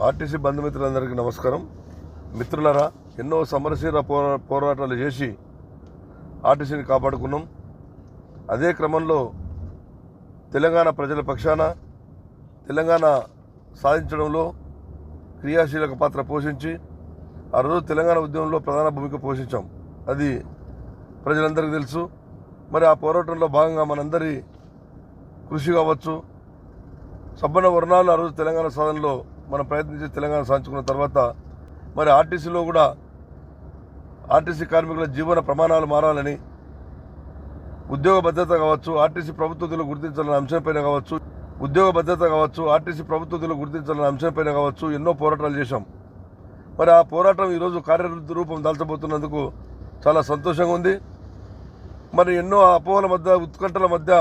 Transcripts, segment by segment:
RTC బంధుమిత్రులందరికీ నమస్కారం. మిత్రులరా ఎన్నో సమరశీల పోరా పోరాటాలు చేసి ఆర్టీసీని కాపాడుకున్నాం. అదే క్రమంలో తెలంగాణ ప్రజల పక్షాన తెలంగాణ సాధించడంలో క్రియాశీలక పాత్ర పోషించి ఆ రోజు తెలంగాణ ఉద్యమంలో ప్రధాన భూమిక పోషించాం. అది ప్రజలందరికీ తెలుసు. మరి ఆ పోరాటంలో భాగంగా మనందరి కృషి కావచ్చు. సబ్బన వర్ణాలు ఆ రోజు తెలంగాణ సాధనలో మనం ప్రయత్నించి తెలంగాణ సాధించుకున్న తర్వాత మరి ఆర్టీసీలో కూడా ఆర్టీసీ కార్మికుల జీవన ప్రమాణాలు మారాలని ఉద్యోగ భద్రత కావచ్చు ఆర్టీసీ ప్రభుత్వతలు గుర్తించాలనే అంశంపైన కావచ్చు ఉద్యోగ భద్రత కావచ్చు ఆర్టీసీ ప్రభుత్వతలు గుర్తించాలనే అంశంపైన కావచ్చు ఎన్నో పోరాటాలు చేశాం. మరి ఆ పోరాటం ఈరోజు కార్యరూప రూపం దాల్చబోతున్నందుకు చాలా సంతోషంగా ఉంది. మరి ఎన్నో అపోహల మధ్య ఉత్కంఠల మధ్య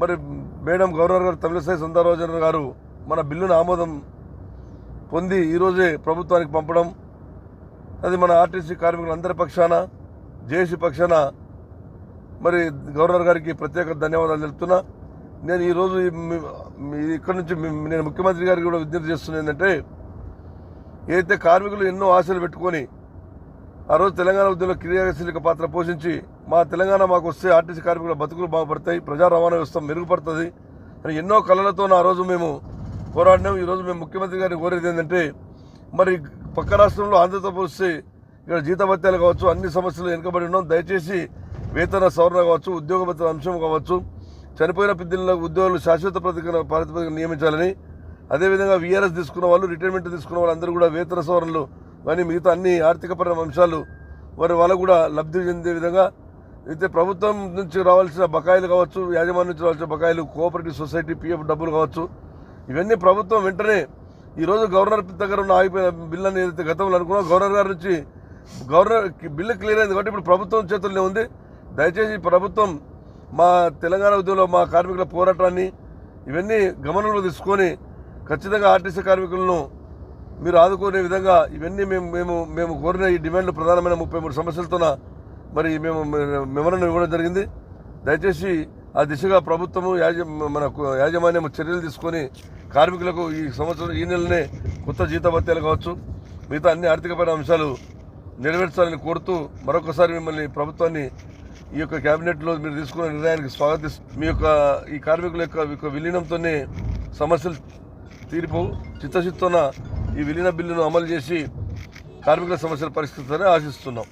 మరి మేడం గవర్నర్ గారు తమిళసాయి సుందరరాజన్ గారు మన బిల్లును ఆమోదం పొంది ఈరోజే ప్రభుత్వానికి పంపడం అది మన ఆర్టీసీ కార్మికులందరి పక్షాన జేఏసీ పక్షాన. మరి గవర్నర్ గారికి ప్రత్యేక ధన్యవాదాలు తెలుపుతున్నా. నేను ఈరోజు ఇక్కడి ఇక్కడ నుంచి నేను ముఖ్యమంత్రి గారికి కూడా విజ్ఞప్తి చేస్తున్నా ఏంటంటే ఏదైతే కార్మికులు ఎన్నో ఆశలు పెట్టుకొని ఆ రోజు తెలంగాణ ఉద్యమంలో క్రియాశీలక పాత్ర పోషించి మా తెలంగాణ మాకు వస్తే ఆర్టీసీ కార్మికుల బతుకులు బాగుపడతాయి ప్రజా రవాణా వ్యవస్థ మెరుగుపడుతుంది అని ఎన్నో కళలతో ఆ రోజు మేము పోరాడినాం. ఈరోజు మేము ముఖ్యమంత్రి గారిని కోరేది ఏంటంటే మరి పక్క రాష్ట్రంలో ఆంధ్రతో పోలిస్తే ఇక్కడ జీతభత్యాలు కావచ్చు అన్ని సమస్యలు వెనుకబడి ఉన్నాం. దయచేసి వేతన సవరణ కావచ్చు ఉద్యోగ భద్రత అంశం కావచ్చు చనిపోయిన పెద్దల ఉద్యోగులు శాశ్వత ప్రతిక ప్రాతిపదికన నియమించాలని అదేవిధంగా వీఆర్ఎస్ తీసుకున్న వాళ్ళు రిటైర్మెంట్ తీసుకున్న వాళ్ళందరూ కూడా వేతన సవరణలు కానీ మిగతా అన్ని ఆర్థికపరమైన అంశాలు వారి వాళ్ళకు కూడా లబ్ధి చెందే విధంగా అయితే ప్రభుత్వం నుంచి రావాల్సిన బకాయిలు కావచ్చు యాజమాన్యం నుంచి రావాల్సిన బకాయిలు కోఆపరేటివ్ సొసైటీ పిఎఫ్ డబ్బులు కావచ్చు ఇవన్నీ ప్రభుత్వం వెంటనే ఈరోజు గవర్నర్ దగ్గర ఉన్న ఆగిపోయిన బిల్లు అని ఏదైతే గతంలో అనుకున్నా గవర్నర్ గారి నుంచి గవర్నర్ బిల్లు క్లియర్ అయింది కాబట్టి ఇప్పుడు ప్రభుత్వం చేతుల్లో ఉంది. దయచేసి ప్రభుత్వం మా తెలంగాణ ఉద్యమంలో మా కార్మికుల పోరాటాన్ని ఇవన్నీ గమనంలో తీసుకొని ఖచ్చితంగా ఆర్టీసీ కార్మికులను మీరు ఆదుకునే విధంగా ఇవన్నీ మేము మేము మేము కోరిన ఈ డిమాండ్లు ప్రధానమైన ముప్పై మూడు సమస్యలతోన మరి మేము మెమరణం ఇవ్వడం జరిగింది. దయచేసి ఆ దిశగా ప్రభుత్వము యాజ మన యాజమాన్యం చర్యలు తీసుకొని కార్మికులకు ఈ సంవత్సరం ఈ నెలనే కొత్త జీతభత్యాలు కావచ్చు. మిగతా అన్ని ఆర్థికపరమైన అంశాలు నెరవేర్చాలని కోరుతూ మరొకసారి మిమ్మల్ని ప్రభుత్వాన్ని ఈ యొక్క కేబినెట్లో మీరు తీసుకున్న నిర్ణయానికి స్వాగతిస్తూ మీ యొక్క ఈ కార్మికుల యొక్క యొక్క విలీనంతోనే సమస్యలు తీరిపోవు. చిత్తశుద్ధితోన ఈ విలీన బిల్లును అమలు చేసి కార్మికుల సమస్యలు పరిష్కరిస్తారని ఆశిస్తున్నాం.